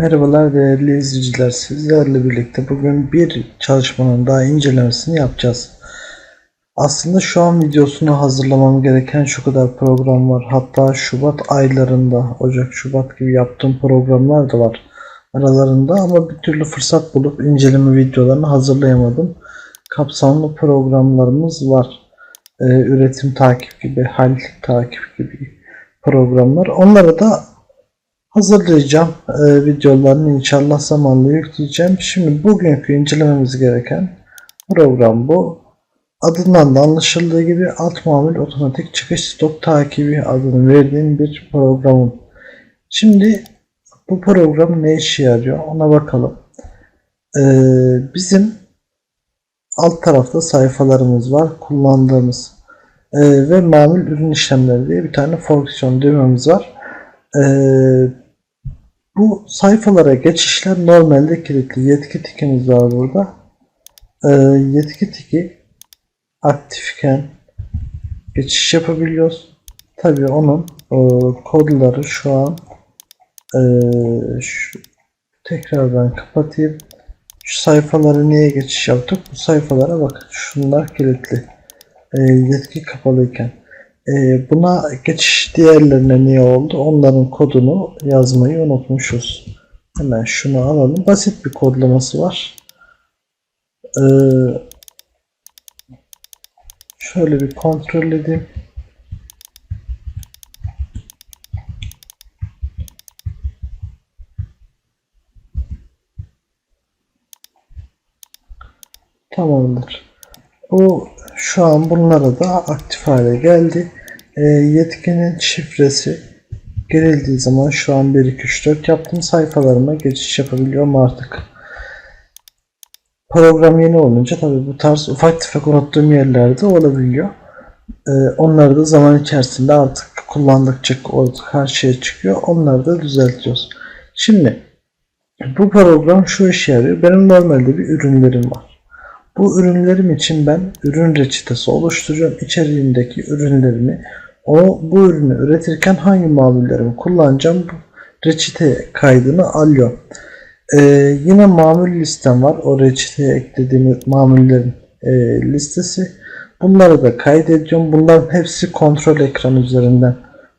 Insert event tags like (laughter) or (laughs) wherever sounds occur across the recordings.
Merhabalar değerli izleyiciler. Sizlerle birlikte bugün bir çalışmanın daha incelemesini yapacağız. Aslında şu an videosunu hazırlamam gereken şu kadar program var. Hatta Şubat aylarında, Ocak, Şubat gibi yaptığım programlar da var aralarında ama bir türlü fırsat bulup inceleme videolarını hazırlayamadım. Kapsamlı programlarımız var. Ee, üretim takip gibi, hal takip gibi programlar. Onları da hazırlayacağım e, videolarını inşallah zamanla yükleyeceğim. Şimdi bugünkü incelememiz gereken program bu. Adından da anlaşıldığı gibi alt mamul otomatik çıkış stok takibi adını verdiğim bir programım. Şimdi bu program ne işe yarıyor ona bakalım. E, bizim alt tarafta sayfalarımız var kullandığımız e, ve mamul ürün işlemleri diye bir tane fonksiyon düğmemiz var. E, bu sayfalara geçişler normalde kilitli. Yetki tikimiz var burada. Ee, yetki tiki aktifken geçiş yapabiliyoruz. Tabii onun e, kodları şu an e, şu, tekrardan kapatayım. Şu sayfalara niye geçiş yaptık? Bu sayfalara bakın. Şunlar kilitli. E, yetki kapalıyken. E, buna geçiş diğerlerine niye oldu? Onların kodunu yazmayı unutmuşuz. Hemen şunu alalım. Basit bir kodlaması var. E, şöyle bir kontrol edeyim. Tamamdır. Bu şu an bunlara da aktif hale geldi. E, yetkinin şifresi girildiği zaman şu an 1 2 3 4 yaptığım sayfalarıma geçiş yapabiliyorum artık. Program yeni olunca tabii bu tarz ufak tefek unuttuğum yerlerde olabiliyor. E, onları da zaman içerisinde artık kullandıkça şeye çıkıyor. Onları da düzeltiyoruz. Şimdi bu program şu işe yarıyor. Benim normalde bir ürünlerim var. Bu ürünlerim için ben ürün reçetesi oluşturuyorum. İçeriğindeki ürünlerimi o bu ürünü üretirken hangi mamullerimi kullanacağım bu reçete kaydını alıyor. Ee, yine mamul listem var. O reçeteye eklediğim mamullerin e, listesi. Bunları da kaydediyorum. Bunların hepsi kontrol ekranı üzerinden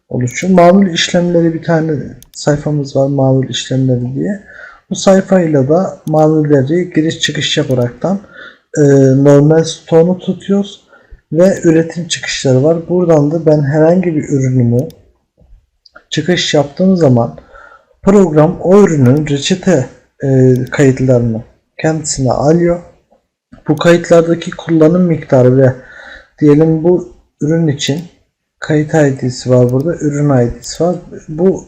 oluşuyor. Mamul işlemleri bir tane sayfamız var. Mamul işlemleri diye. Bu sayfayla da mamulleri giriş çıkış yaparaktan e, normal stoğunu tutuyoruz ve üretim çıkışları var. Buradan da ben herhangi bir ürünümü çıkış yaptığım zaman program o ürünün reçete e, kayıtlarını kendisine alıyor. Bu kayıtlardaki kullanım miktarı ve diyelim bu ürün için kayıt ID'si var burada, ürün ID'si var. Bu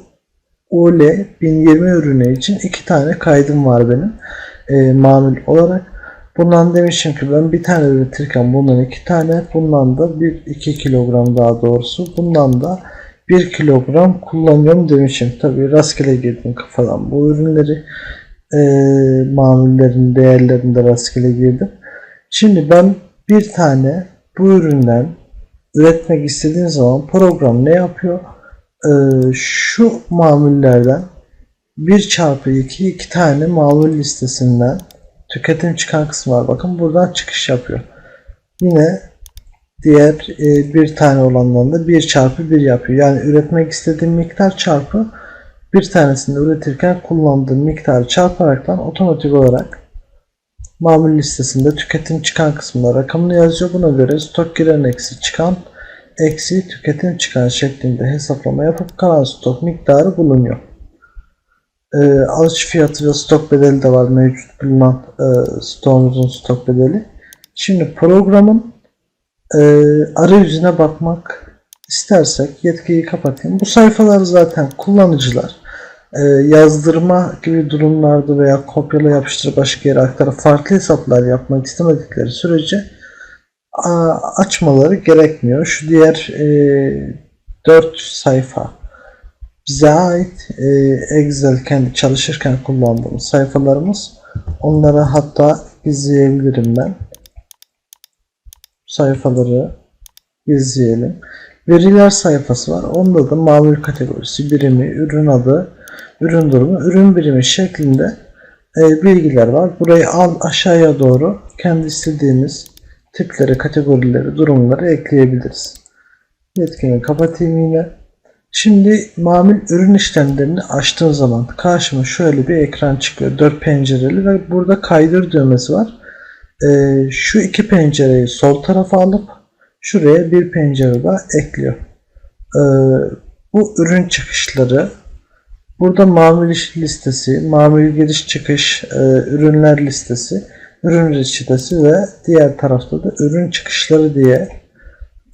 UL 1020 ürünü için iki tane kaydım var benim e, mamul olarak. Bundan demişim ki ben bir tane üretirken bundan iki tane, bundan da bir iki kilogram daha doğrusu, bundan da bir kilogram kullanıyorum demişim. Tabii rastgele girdim kafadan bu ürünleri e, mamullerin değerlerinde rastgele girdim. Şimdi ben bir tane bu üründen üretmek istediğim zaman program ne yapıyor? E, şu mamullerden 1 çarpı 2 iki tane mamul listesinden tüketim çıkan kısmı var. Bakın buradan çıkış yapıyor. Yine diğer e, bir tane olandan da 1 çarpı 1 yapıyor. Yani üretmek istediğim miktar çarpı bir tanesini üretirken kullandığım miktarı çarparaktan otomatik olarak mamul listesinde tüketim çıkan kısmına rakamını yazıyor. Buna göre stok giren eksi çıkan eksi tüketim çıkan şeklinde hesaplama yapıp kalan stok miktarı bulunuyor e, alış fiyatı ve stok bedeli de var mevcut bulunan e, stoğumuzun stok bedeli. Şimdi programın e, arayüzüne bakmak istersek yetkiyi kapatayım. Bu sayfalar zaten kullanıcılar e, yazdırma gibi durumlarda veya kopyala yapıştır başka yere aktarıp farklı hesaplar yapmak istemedikleri sürece a, açmaları gerekmiyor. Şu diğer e, 4 sayfa bize ait e, Excel kendi çalışırken kullandığımız sayfalarımız. Onları hatta gizleyebilirim ben. Sayfaları gizleyelim. Veriler sayfası var. Onda da mamul kategorisi, birimi, ürün adı, ürün durumu, ürün birimi şeklinde e, bilgiler var. Burayı al aşağıya doğru kendi istediğimiz tipleri, kategorileri, durumları ekleyebiliriz. Yetkimi kapatayım yine. Şimdi mamul ürün işlemlerini açtığım zaman karşıma şöyle bir ekran çıkıyor. Dört pencereli ve burada kaydır düğmesi var. Ee, şu iki pencereyi sol tarafa alıp şuraya bir pencere daha ekliyor. Ee, bu ürün çıkışları burada mamul iş listesi, mamul giriş çıkış, e, ürünler listesi, ürün reçetesi ve diğer tarafta da ürün çıkışları diye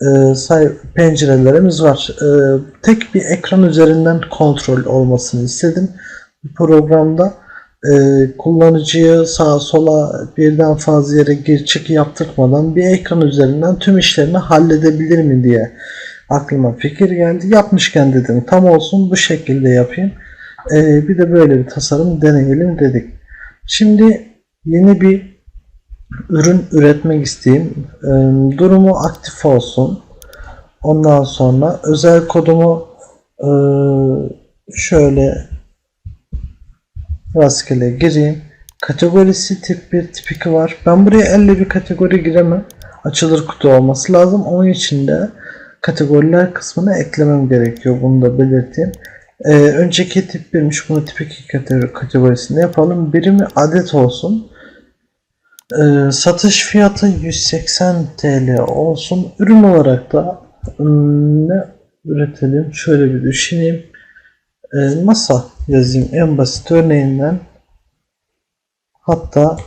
e, say pencerelerimiz var. E, tek bir ekran üzerinden kontrol olmasını istedim. Bu programda e, kullanıcıyı sağa sola birden fazla yere gir çık yaptırmadan bir ekran üzerinden tüm işlerini halledebilir mi diye aklıma fikir geldi. Yapmışken dedim tam olsun bu şekilde yapayım. E, bir de böyle bir tasarım deneyelim dedik. Şimdi yeni bir ürün üretmek isteyeyim. Ee, durumu aktif olsun. Ondan sonra özel kodumu e, şöyle rastgele gireyim. Kategorisi tip 1 tip 2 var. Ben buraya elle bir kategori giremem. Açılır kutu olması lazım. Onun için de kategoriler kısmına eklemem gerekiyor. Bunu da belirteyim. Ee, önceki tip 1'miş. Bunu tip 2 kategori, kategorisinde yapalım. Birimi adet olsun. Ee, satış fiyatı 180 TL olsun. Ürün olarak da hmm, ne üretelim? Şöyle bir düşüneyim. Ee, masa yazayım en basit örneğinden. Hatta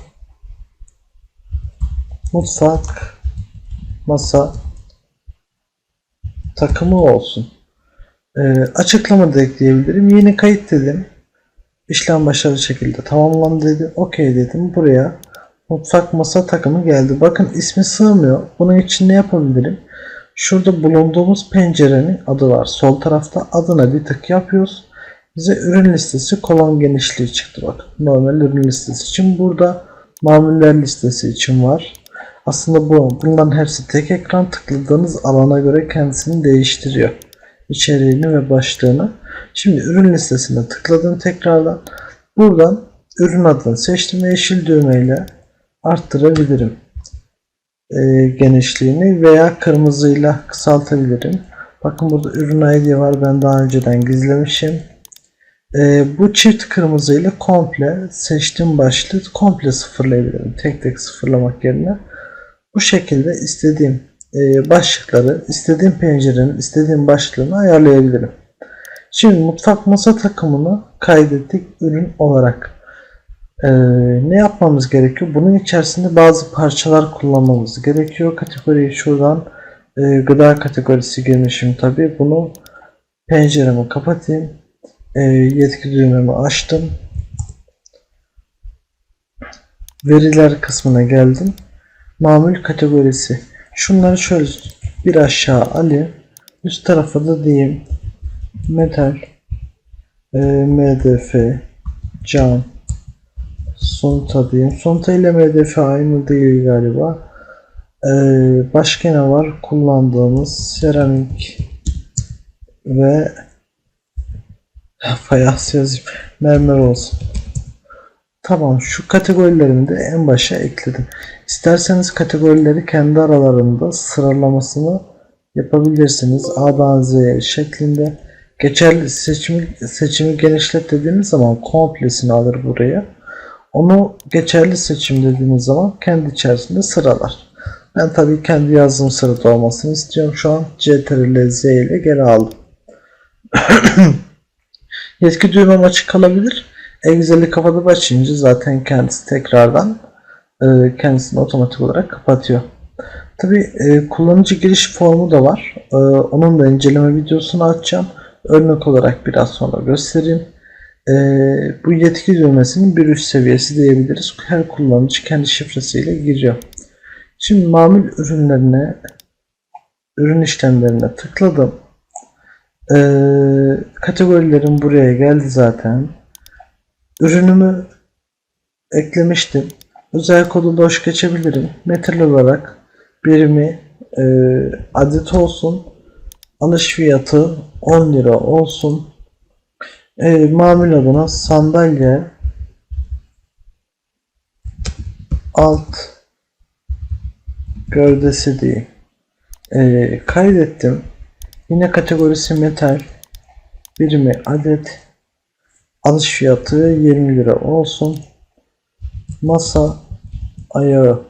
mutfak masa takımı olsun. Ee, açıklama da ekleyebilirim. Yeni kayıt dedim. İşlem başarılı şekilde tamamlandı dedi. Okey dedim. Buraya Mutfak masa takımı geldi. Bakın ismi sığmıyor. Bunun için ne yapabilirim? Şurada bulunduğumuz pencerenin adı var. Sol tarafta adına bir tık yapıyoruz. Bize ürün listesi kolon genişliği çıktı bak. Normal ürün listesi için burada mamuller listesi için var. Aslında bu bunların hepsi tek ekran tıkladığınız alana göre kendisini değiştiriyor. İçeriğini ve başlığını. Şimdi ürün listesine tıkladım tekrardan. Buradan ürün adını seçtim yeşil düğmeyle arttırabilirim e, genişliğini veya kırmızıyla kısaltabilirim. Bakın burada ürün ID var. Ben daha önceden gizlemişim. E, bu çift kırmızıyla komple seçtiğim başlığı komple sıfırlayabilirim. Tek tek sıfırlamak yerine. Bu şekilde istediğim e, başlıkları, istediğim pencerenin, istediğim başlığını ayarlayabilirim. Şimdi mutfak masa takımını kaydettik ürün olarak. Ee, ne yapmamız gerekiyor? Bunun içerisinde bazı parçalar kullanmamız gerekiyor. Kategoriyi şuradan e, gıda kategorisi girmişim tabi. Bunu penceremi kapatayım. E, yetki düğmemi açtım. Veriler kısmına geldim. Mamul kategorisi. Şunları şöyle bir aşağı alayım. Üst tarafa da diyeyim metal e, mdf cam Sonta diyeyim. Sonta ile MDF aynı değil galiba. Ee, başka ne var? Kullandığımız seramik ve (laughs) fayans yazayım. Mermer olsun. Tamam şu kategorilerimi de en başa ekledim. İsterseniz kategorileri kendi aralarında sıralamasını yapabilirsiniz. A'dan Z'ye şeklinde. Geçerli seçimi, seçimi genişlet dediğiniz zaman komplesini alır buraya. Onu geçerli seçim dediğiniz zaman kendi içerisinde sıralar. Ben tabii kendi yazdığım sırada olmasını istiyorum. Şu an CTRL Z ile geri aldım. (clears throat) Yetki düğmem açık kalabilir. Excel'i kapatıp açınca zaten kendisi tekrardan e, kendisini otomatik olarak kapatıyor. Tabi e, kullanıcı giriş formu da var. E, onun da inceleme videosunu açacağım. Örnek olarak biraz sonra göstereyim. E, bu yetki düğmesinin bir üst seviyesi diyebiliriz. Her kullanıcı kendi şifresiyle giriyor. Şimdi mamul ürünlerine ürün işlemlerine tıkladım. E, kategorilerim buraya geldi zaten. Ürünümü eklemiştim. Özel kodu boş geçebilirim. Metal olarak birimi e, adet olsun. Alış fiyatı 10 lira olsun. E, mamul adına sandalye alt gövdesi diyeyim. E, kaydettim. Yine kategorisi metal. Birimi adet. Alış fiyatı 20 lira olsun. Masa ayağı.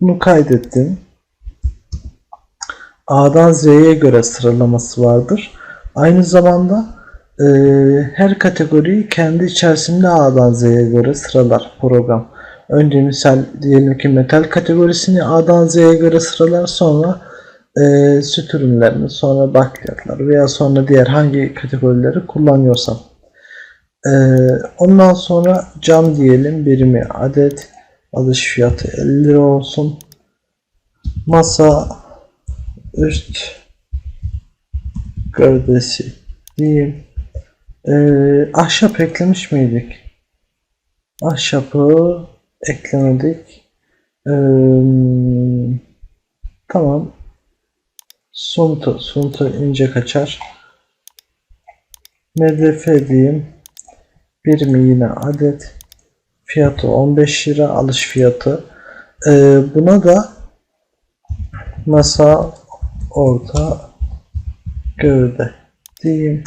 Bunu kaydettim. A'dan Z'ye göre sıralaması vardır. Aynı zamanda e, her kategoriyi kendi içerisinde A'dan Z'ye göre sıralar program. Önce misal diyelim ki metal kategorisini A'dan Z'ye göre sıralar sonra e, süt ürünlerini sonra bakliyatlar veya sonra diğer hangi kategorileri kullanıyorsam. E, ondan sonra cam diyelim birimi adet alış fiyatı 50 lira olsun. Masa üst gövdesi diyeyim. Ee, ahşap eklemiş miydik? Ahşapı eklemedik. Ee, tamam. Sunta, sunta ince kaçar. MDF diyeyim. Birimi yine adet. Fiyatı 15 lira alış fiyatı. Ee, buna da masa orta gövde diyeyim.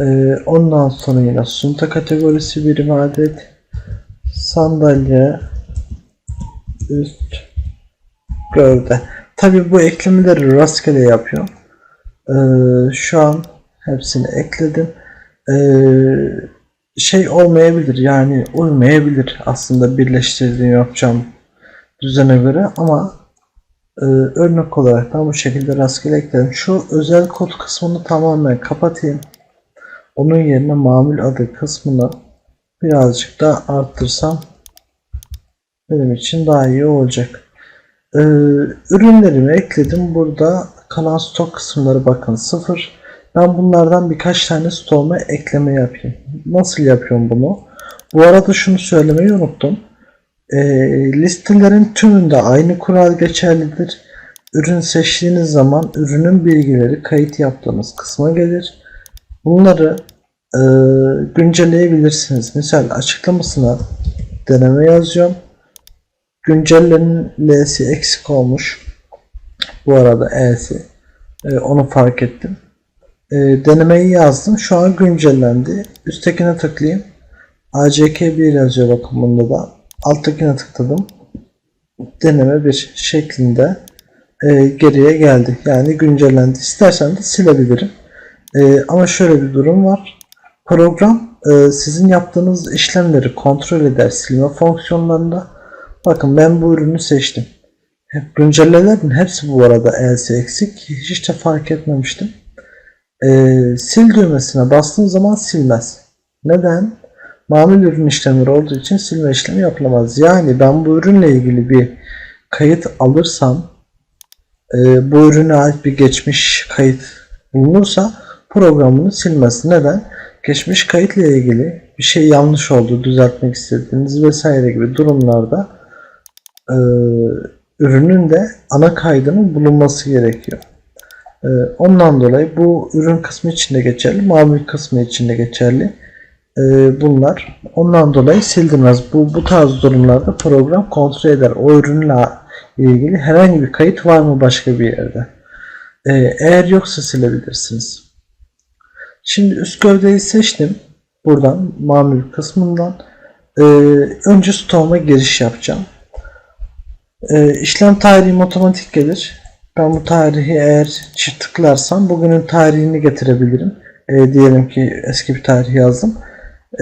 Ee, ondan sonra yine sunta kategorisi birim adet sandalye üst gövde. Tabi bu eklemeleri rastgele yapıyorum. Ee, şu an hepsini ekledim. Ee, şey olmayabilir yani uymayabilir aslında birleştirdiğim yapacağım düzene göre ama ee, örnek olarak ben bu şekilde rastgele ekledim. Şu özel kod kısmını tamamen kapatayım. Onun yerine mamul adı kısmını birazcık daha arttırsam benim için daha iyi olacak. Ee, ürünlerimi ekledim. Burada kalan stok kısımları bakın sıfır. Ben bunlardan birkaç tane stoğuma ekleme yapayım. Nasıl yapıyorum bunu? Bu arada şunu söylemeyi unuttum. E, listelerin tümünde aynı kural geçerlidir. Ürün seçtiğiniz zaman ürünün bilgileri kayıt yaptığınız kısma gelir. Bunları e, güncelleyebilirsiniz. Mesela açıklamasına deneme yazıyorum. Güncellenin L'si eksik olmuş. Bu arada E'si. E, onu fark ettim. E, denemeyi yazdım. Şu an güncellendi. Üsttekine tıklayayım. ACK1 yazıyor bakın bunda da alttakine tıkladım. Deneme bir şeklinde e, geriye geldi. Yani güncellendi. İstersen de silebilirim. E, ama şöyle bir durum var. Program e, sizin yaptığınız işlemleri kontrol eder silme fonksiyonlarında. Bakın ben bu ürünü seçtim. Güncellemelerin hepsi bu arada else eksik. Hiç de fark etmemiştim. E, sil düğmesine bastığın zaman silmez. Neden? mamul ürün işlemleri olduğu için silme işlemi yapılamaz. Yani ben bu ürünle ilgili bir kayıt alırsam e, bu ürüne ait bir geçmiş kayıt bulunursa programını silmez. Neden? Geçmiş kayıtla ilgili bir şey yanlış oldu, düzeltmek istediğiniz vesaire gibi durumlarda e, ürünün de ana kaydının bulunması gerekiyor. E, ondan dolayı bu ürün kısmı içinde geçerli, mamul kısmı içinde geçerli e, bunlar. Ondan dolayı sildirmez. Bu, bu tarz durumlarda program kontrol eder. O ürünle ilgili herhangi bir kayıt var mı başka bir yerde. E, eğer yoksa silebilirsiniz. Şimdi üst gövdeyi seçtim. Buradan mamul kısmından e, önce stoğuma giriş yapacağım. E, işlem tarihim otomatik gelir. Ben bu tarihi eğer çift tıklarsam bugünün tarihini getirebilirim. E, diyelim ki eski bir tarih yazdım.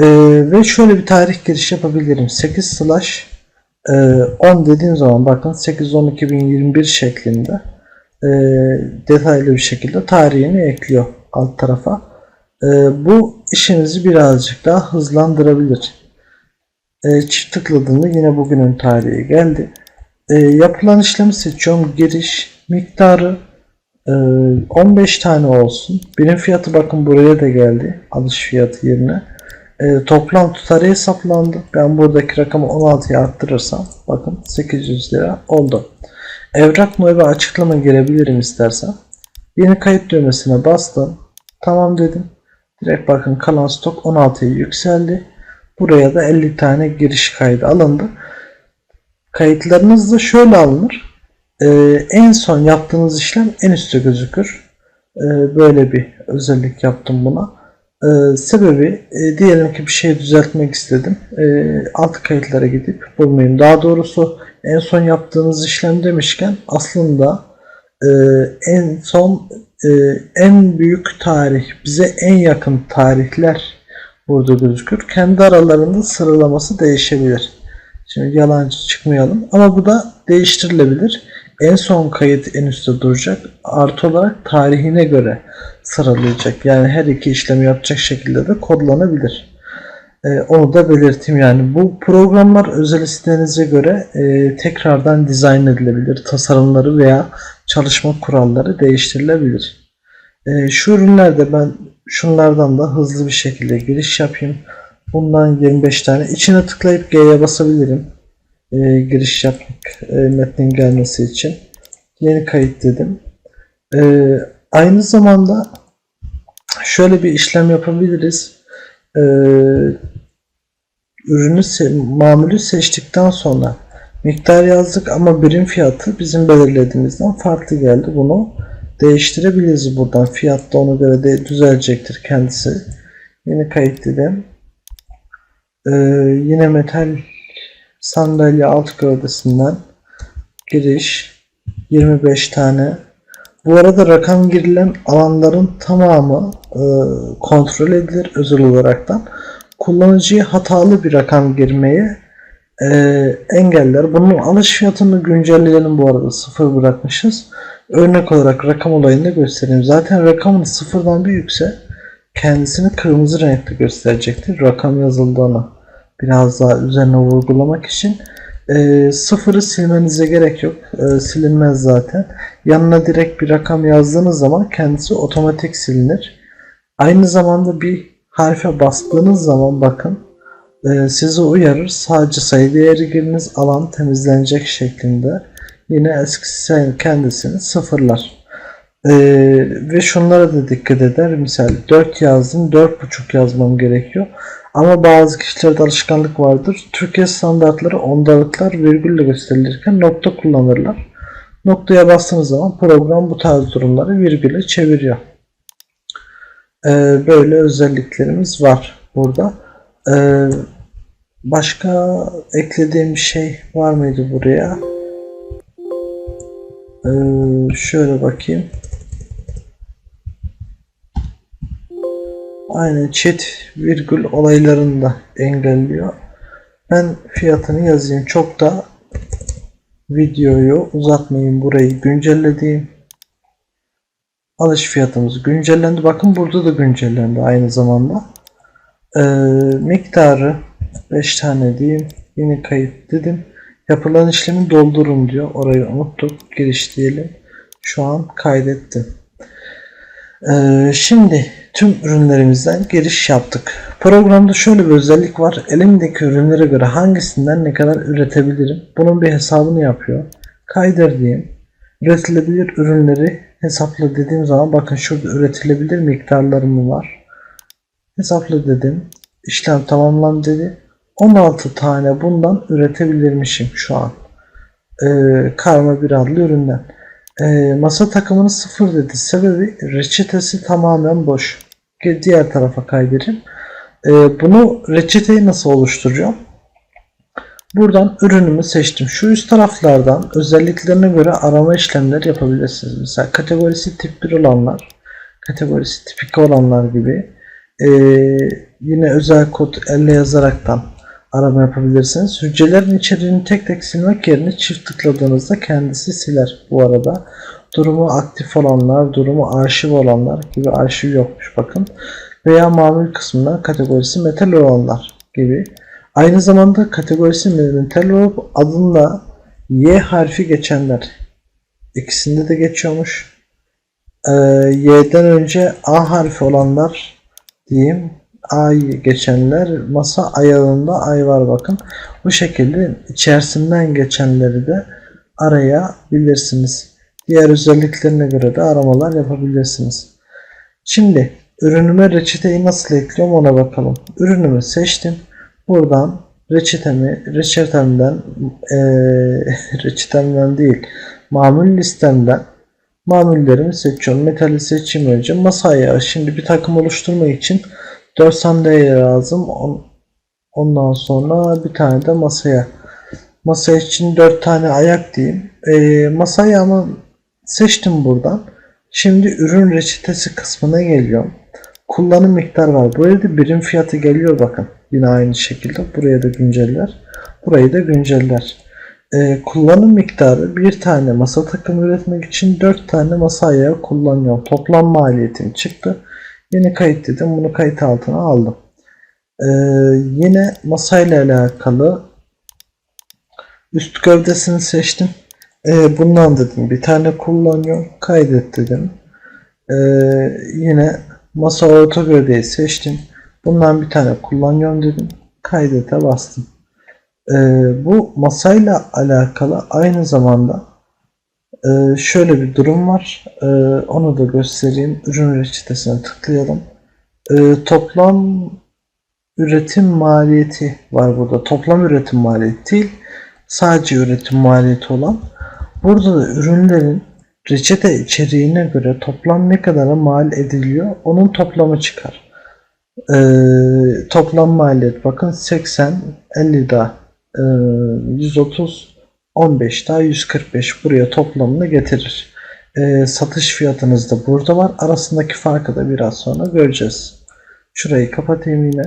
Ee, ve şöyle bir tarih giriş yapabilirim. 8 slash e, 10 dediğim zaman bakın 8-10-2021 şeklinde e, detaylı bir şekilde tarihini ekliyor alt tarafa. E, bu işinizi birazcık daha hızlandırabilir. E, çift tıkladığımda yine bugünün tarihi geldi. E, yapılan işlemi seçiyorum. Giriş miktarı e, 15 tane olsun. Birim fiyatı bakın buraya da geldi. Alış fiyatı yerine e, toplam tutarı hesaplandı. Ben buradaki rakamı 16'ya arttırırsam bakın 800 lira oldu. Evrak mı ve açıklama girebilirim istersen. Yeni kayıt düğmesine bastım. Tamam dedim. Direkt bakın kalan stok 16'ya yükseldi. Buraya da 50 tane giriş kaydı alındı. Kayıtlarınız da şöyle alınır. Ee, en son yaptığınız işlem en üstte gözükür. Ee, böyle bir özellik yaptım buna. Ee, sebebi e, diyelim ki bir şey düzeltmek istedim. Ee, alt kayıtlara gidip bulmayayım. Daha doğrusu en son yaptığınız işlem demişken aslında e, en son e, en büyük tarih bize en yakın tarihler burada gözükür. Kendi aralarında sıralaması değişebilir. Şimdi yalancı çıkmayalım ama bu da değiştirilebilir. En son kayıt en üstte duracak. Artı olarak tarihine göre sıralayacak. Yani her iki işlemi yapacak şekilde de kodlanabilir. Ee, onu da belirteyim yani. Bu programlar özel isteğinize göre e, tekrardan dizayn edilebilir. Tasarımları veya çalışma kuralları değiştirilebilir. E, şu ürünlerde ben şunlardan da hızlı bir şekilde giriş yapayım. Bundan 25 tane. İçine tıklayıp G'ye basabilirim. E, giriş yapmak e, metnin gelmesi için. Yeni kayıt dedim. E, aynı zamanda şöyle bir işlem yapabiliriz. E, ürünü se- mamulü seçtikten sonra miktar yazdık ama birim fiyatı bizim belirlediğimizden farklı geldi. Bunu değiştirebiliriz buradan. Fiyat da ona göre de düzelecektir kendisi. Yeni kayıt dedim. Ee, yine metal sandalye alt gövdesinden giriş 25 tane. Bu arada rakam girilen alanların tamamı e, kontrol edilir özel olaraktan. Kullanıcıyı hatalı bir rakam girmeye e, engeller. Bunun alış fiyatını güncelleyelim bu arada sıfır bırakmışız. Örnek olarak rakam olayını da göstereyim. Zaten rakamın sıfırdan büyükse kendisini kırmızı renkte gösterecektir. Rakam yazıldığını biraz daha üzerine vurgulamak için e, sıfırı silmenize gerek yok. E, silinmez zaten. Yanına direkt bir rakam yazdığınız zaman kendisi otomatik silinir. Aynı zamanda bir harfe bastığınız zaman bakın e, sizi uyarır. Sadece sayı değeri giriniz alan temizlenecek şeklinde. Yine eskisi kendisini sıfırlar. Ee, ve şunlara da dikkat eder. Misal 4 yazdım 4.5 yazmam gerekiyor. Ama bazı kişilerde alışkanlık vardır. Türkiye standartları ondalıklar virgülle gösterilirken nokta kullanırlar. Noktaya bastığınız zaman program bu tarz durumları virgüle çeviriyor. Ee, böyle özelliklerimiz var burada. Ee, başka eklediğim şey var mıydı buraya? Ee, şöyle bakayım. Aynen chat virgül olaylarını da engelliyor. Ben fiyatını yazayım. Çok da videoyu uzatmayayım. Burayı güncellediğim. Alış fiyatımız güncellendi. Bakın burada da güncellendi aynı zamanda. Ee, miktarı 5 tane diyeyim. Yeni kayıt dedim. Yapılan işlemi doldurun diyor. Orayı unuttuk. Giriş diyelim. Şu an kaydettim. Ee, şimdi tüm ürünlerimizden giriş yaptık. Programda şöyle bir özellik var. Elimdeki ürünlere göre hangisinden ne kadar üretebilirim? Bunun bir hesabını yapıyor. Kaydır diyeyim. Üretilebilir ürünleri hesapla dediğim zaman bakın şurada üretilebilir miktarlarım var. Hesapla dedim. İşlem tamamlan dedi. 16 tane bundan üretebilirmişim şu an. Ee, karma bir adlı üründen. Ee, masa takımını sıfır dedi. Sebebi reçetesi tamamen boş. Diğer tarafa kaydırayım. Ee, bunu reçeteyi nasıl oluşturacağım? Buradan ürünümü seçtim. Şu üst taraflardan özelliklerine göre arama işlemleri yapabilirsiniz. Mesela kategorisi tip 1 olanlar, kategorisi tip 2 olanlar gibi. Ee, yine özel kod elle yazaraktan arama yapabilirsiniz. Hücrelerin içeriğini tek tek silmek yerine çift tıkladığınızda kendisi siler bu arada. Durumu aktif olanlar, durumu arşiv olanlar gibi arşiv yokmuş bakın. Veya mamul kısmından kategorisi metal olanlar gibi. Aynı zamanda kategorisi metal olup adında Y harfi geçenler. İkisinde de geçiyormuş. Ee, Y'den önce A harfi olanlar diyeyim ay geçenler masa ayağında ay var bakın. Bu şekilde içerisinden geçenleri de arayabilirsiniz. Diğer özelliklerine göre de aramalar yapabilirsiniz. Şimdi Ürünüme reçeteyi nasıl ekliyorum ona bakalım. Ürünümü seçtim. Buradan reçetemi, reçetemden eee (laughs) reçetemden değil mamul listemden mamullerimi seçiyorum. Metali seçeyim önce. Masaya şimdi bir takım oluşturmak için 4 sandalye lazım. On- Ondan sonra bir tane de masaya. Masa için 4 tane ayak diyeyim. Eee masayı ama seçtim buradan. Şimdi ürün reçetesi kısmına geliyorum. Kullanım miktarı var. Buraya da birim fiyatı geliyor bakın. Yine aynı şekilde buraya da günceller. Burayı da günceller. Ee, kullanım miktarı bir tane masa takımı üretmek için 4 tane masa ayağı kullanıyorum. Toplam maliyetim çıktı. Yeni kayıt dedim. Bunu kayıt altına aldım. Ee, yine masayla alakalı üst gövdesini seçtim. Ee, bundan dedim bir tane kullanıyorum. Kaydet dedim. Ee, yine masa orta gövdeyi seçtim. Bundan bir tane kullanıyorum dedim. Kaydete bastım. Ee, bu masayla alakalı aynı zamanda e, şöyle bir durum var. Ee, onu da göstereyim. Ürün reçetesine tıklayalım. Ee, toplam üretim maliyeti var burada. Toplam üretim maliyeti değil. Sadece üretim maliyeti olan. Burada da ürünlerin reçete içeriğine göre toplam ne kadara mal ediliyor onun toplamı çıkar. Ee, toplam maliyet bakın 80 50 daha e, 130 15 daha 145 buraya toplamını getirir. Ee, satış fiyatınız da burada var. Arasındaki farkı da biraz sonra göreceğiz. Şurayı kapatayım yine.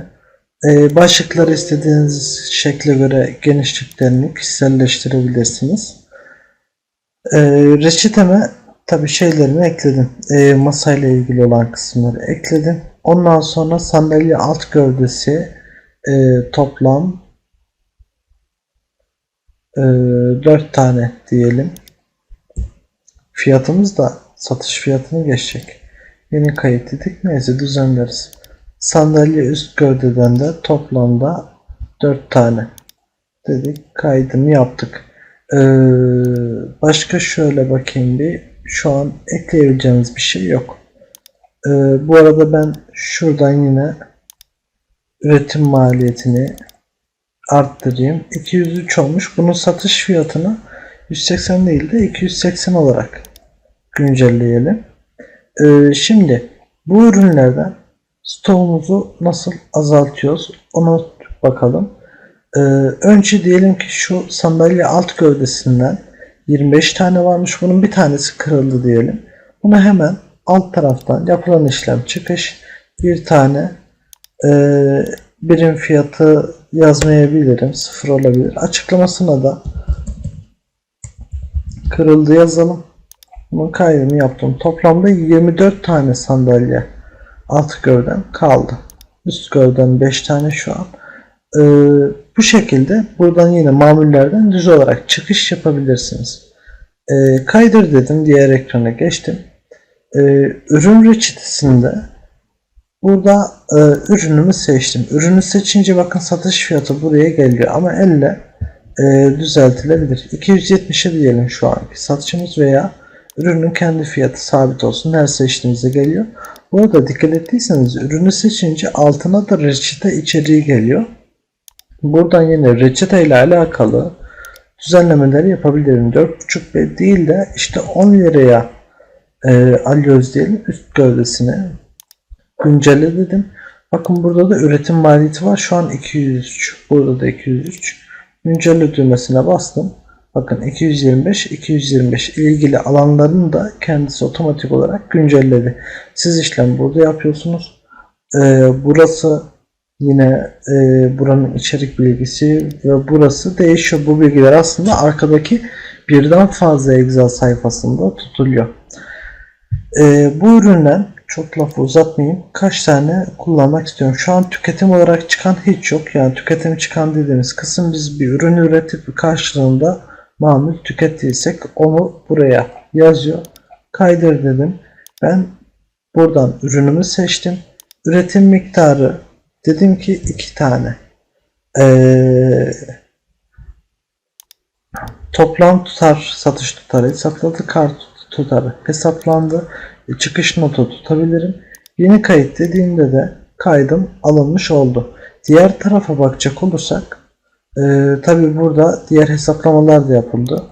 Ee, başlıkları istediğiniz şekle göre genişliklerini kişiselleştirebilirsiniz. Ee, reçeteme tabi şeylerimi ekledim. Ee, masayla ilgili olan kısımları ekledim. Ondan sonra sandalye alt gövdesi e, toplam e, 4 tane diyelim. Fiyatımız da satış fiyatını geçecek. Yeni kayıt dedik. Neyse düzenleriz. Sandalye üst gövdeden de toplamda 4 tane dedik. Kaydını yaptık. Ee, başka şöyle bakayım bir. Şu an ekleyebileceğimiz bir şey yok. Ee, bu arada ben şuradan yine üretim maliyetini arttırayım. 203 olmuş. Bunun satış fiyatını 180 değil de 280 olarak güncelleyelim. Ee, şimdi bu ürünlerden stoğumuzu nasıl azaltıyoruz ona bakalım. Ee, önce diyelim ki şu sandalye alt gövdesinden 25 tane varmış. Bunun bir tanesi kırıldı diyelim. Bunu hemen alt taraftan yapılan işlem çıkış bir tane e, birim fiyatı yazmayabilirim. Sıfır olabilir. Açıklamasına da kırıldı yazalım. Bunun kaydını yaptım. Toplamda 24 tane sandalye alt gövden kaldı. Üst gövden 5 tane şu an. Ee, bu şekilde buradan yine mamullerden düz olarak çıkış yapabilirsiniz. Ee, kaydır dedim. Diğer ekrana geçtim. Ee, ürün reçetesinde burada e, ürünümü seçtim. Ürünü seçince bakın satış fiyatı buraya geliyor ama elle e, düzeltilebilir. 270'e diyelim şu anki satışımız veya ürünün kendi fiyatı sabit olsun. Her seçtiğimizde geliyor. Bu arada dikkat ettiyseniz ürünü seçince altına da reçete içeriği geliyor. Buradan yine reçete ile alakalı düzenlemeleri yapabilirim. 4.5 B değil de işte 10 liraya e, alıyoruz diyelim üst gövdesini güncelle dedim. Bakın burada da üretim maliyeti var. Şu an 203. Burada da 203. Güncelle düğmesine bastım. Bakın 225, 225 ilgili alanların da kendisi otomatik olarak güncelledi. Siz işlem burada yapıyorsunuz. Ee, burası yine e, buranın içerik bilgisi ve burası değişiyor. Bu bilgiler aslında arkadaki birden fazla Excel sayfasında tutuluyor. Ee, bu üründen çok lafı uzatmayayım. Kaç tane kullanmak istiyorum. Şu an tüketim olarak çıkan hiç yok. Yani tüketim çıkan dediğimiz kısım biz bir ürün üretip karşılığında mamul tükettiysek onu buraya yazıyor. Kaydır dedim. Ben buradan ürünümü seçtim. Üretim miktarı dedim ki iki tane. Ee, toplam tutar satış tutarı hesapladı. Kart tutarı hesaplandı. E, çıkış notu tutabilirim. Yeni kayıt dediğimde de kaydım alınmış oldu. Diğer tarafa bakacak olursak tabi burada diğer hesaplamalar da yapıldı.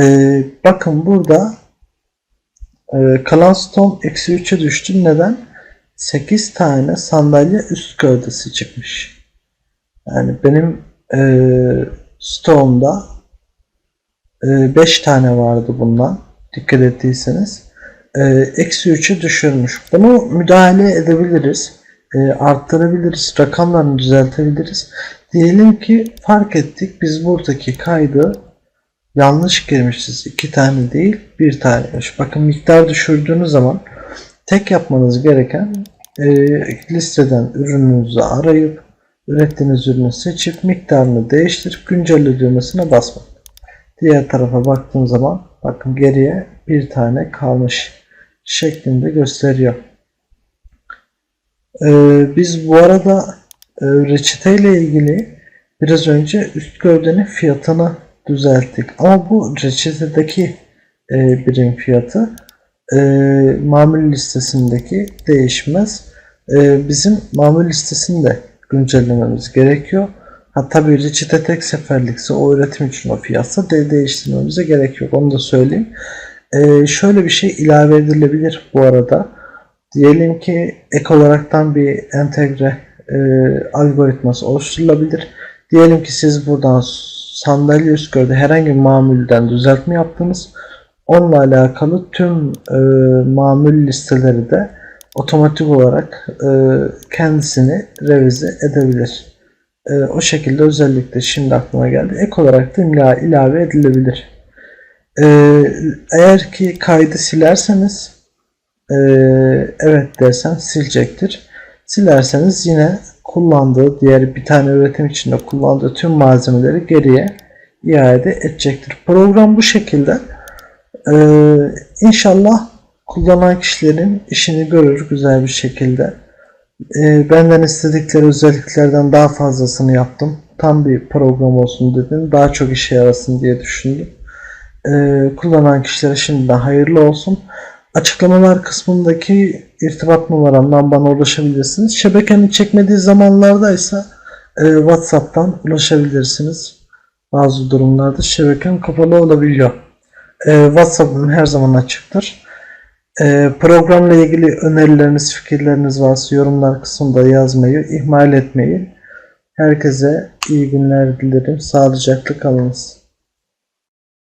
E, bakın burada e, kalan stoğum eksi 3'e düştü. Neden? 8 tane sandalye üst gövdesi çıkmış. Yani benim e, stoğumda 5 tane vardı bundan. Dikkat ettiyseniz. E, Eksi 3'e düşürmüş. Bunu müdahale edebiliriz. E, arttırabiliriz. Rakamlarını düzeltebiliriz. Diyelim ki fark ettik. Biz buradaki kaydı yanlış girmişiz. iki tane değil bir taneymiş. Bakın miktar düşürdüğünüz zaman tek yapmanız gereken e, listeden ürününüzü arayıp ürettiğiniz ürünü seçip miktarını değiştirip güncelle düğmesine basmak. Diğer tarafa baktığım zaman bakın geriye bir tane kalmış şeklinde gösteriyor. Ee, biz bu arada e, reçete ile ilgili biraz önce üst gövdenin fiyatını düzelttik. Ama bu reçetedeki e, birim fiyatı e, mamul listesindeki değişmez. E, bizim mamul listesini de güncellememiz gerekiyor. Ha tabii reçete tek seferlikse o üretim için o fiyatsa de değiştirmemize gerek yok. Onu da söyleyeyim. E, şöyle bir şey ilave edilebilir bu arada. Diyelim ki ek olaraktan bir entegre e, algoritması oluşturulabilir. Diyelim ki siz buradan sandalye üst gövde herhangi bir mamulden düzeltme yaptınız. Onunla alakalı tüm e, mamul listeleri de otomatik olarak e, kendisini revize edebilir. E, o şekilde özellikle şimdi aklıma geldi. Ek olarak da ila, ilave edilebilir. E, eğer ki kaydı silerseniz e, evet dersen silecektir. Silerseniz yine kullandığı diğer bir tane üretim içinde kullandığı tüm malzemeleri geriye iade edecektir. Program bu şekilde. Ee, inşallah kullanan kişilerin işini görür güzel bir şekilde. Ee, benden istedikleri özelliklerden daha fazlasını yaptım. Tam bir program olsun dedim. Daha çok işe yarasın diye düşündüm. Ee, kullanan kişilere şimdiden hayırlı olsun. Açıklamalar kısmındaki irtibat numaramdan bana ulaşabilirsiniz. Şebekenin çekmediği zamanlarda ise WhatsApp'tan ulaşabilirsiniz. Bazı durumlarda şebekem kapalı olabiliyor. E, WhatsApp'ım her zaman açıktır. E, programla ilgili önerileriniz, fikirleriniz varsa yorumlar kısmında yazmayı ihmal etmeyin. Herkese iyi günler dilerim. Sağlıcakla kalınız.